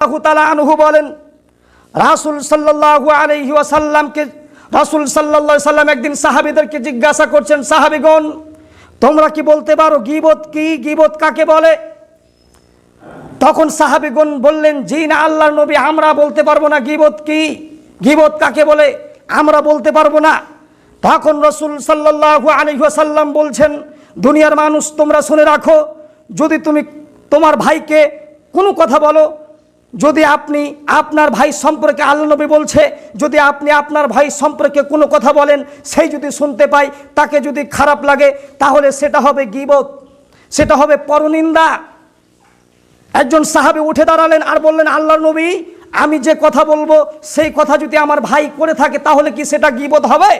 আল্লাহু আনহু বলেন, রাসূল সাল্লাল্লাহু আলাইহি ওয়াসাল্লামকে, রাসূল আলাইহি সাল্লাম একদিন সাহাবীদেরকে জিজ্ঞাসা করছেন, সাহাবীগণ, তোমরা কি বলতে পারো গীবত কি? গীবত কাকে বলে? তখন সাহাবীগণ বললেন, জি না, আল্লাহর নবী, আমরা বলতে পারব না গিবত কি? গীবত কাকে বলে? আমরা বলতে পারব না। তখন রসুল সাল্লাল্লাহু আলাইহি ওয়াসাল্লাম বলছেন, দুনিয়ার মানুষ তোমরা শুনে রাখো, যদি তুমি তোমার ভাইকে কোনো কথা বলো যদি আপনি আপনার ভাই সম্পর্কে আল্লাহ নবী বলছে, যদি আপনি আপনার ভাই সম্পর্কে কোনো কথা বলেন, সেই যদি শুনতে পায়, তাকে যদি খারাপ লাগে, তাহলে সেটা হবে গীবত, সেটা হবে পরনিন্দা। একজন সাহাবি উঠে দাঁড়ালেন আর বললেন আল্লাহর নবী, আমি যে কথা বলব, সেই কথা যদি আমার ভাই করে থাকে, তাহলে কি সেটা গিবত হবে?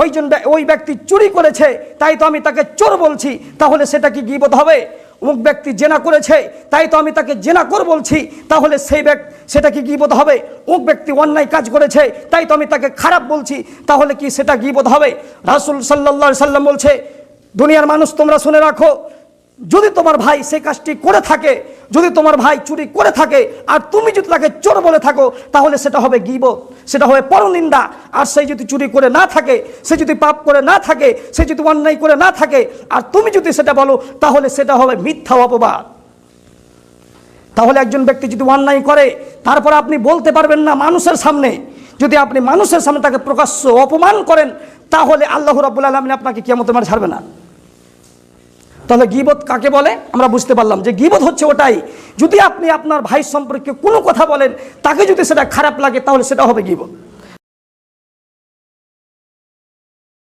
ওই জন্য ওই ব্যক্তি চুরি করেছে, তাই তো আমি তাকে চোর বলছি, তাহলে সেটা কি গিবত হবে? অমুক ব্যক্তি জেনা করেছে, তাই তো আমি তাকে জেনা কর বলছি। তাহলে সেই ব্যক্তি সেটা কি গিবত হবে। অমুক ব্যক্তি অন্যায় কাজ করেছে, তাই তো আমি তাকে খারাপ বলছি। তাহলে কি সেটা গিবত হবে? রাসুল সাল্লা সাল্লাম বলছে, দুনিয়ার মানুষ তোমরা শুনে রাখো। যদি তোমার ভাই সে কাজটি করে থাকে যদি তোমার ভাই চুরি করে থাকে আর তুমি যদি তাকে চোর বলে থাকো, তাহলে সেটা হবে গিব সেটা হবে পরনিন্দা। আর সেই যদি চুরি করে না থাকে, সে যদি পাপ করে না থাকে, সে যদি অন্যায় করে না থাকে, আর তুমি যদি সেটা বলো, তাহলে সেটা হবে মিথ্যা অপবাদ। তাহলে একজন ব্যক্তি যদি অন্যায় করে, তারপর আপনি বলতে পারবেন না মানুষের সামনে। যদি আপনি মানুষের সামনে তাকে প্রকাশ্য অপমান করেন, তাহলে আল্লাহ রাবুল আলমিন আপনাকে কেমন তোমার ছাড়বে না। তাহলে গিবত কাকে বলে? আমরা বুঝতে পারলাম যে গিবত হচ্ছে ওটাই। যদি আপনি আপনার ভাই সম্পর্কে কোনো কথা বলেন, তাকে যদি সেটা খারাপ লাগে, তাহলে সেটা হবে গিবত।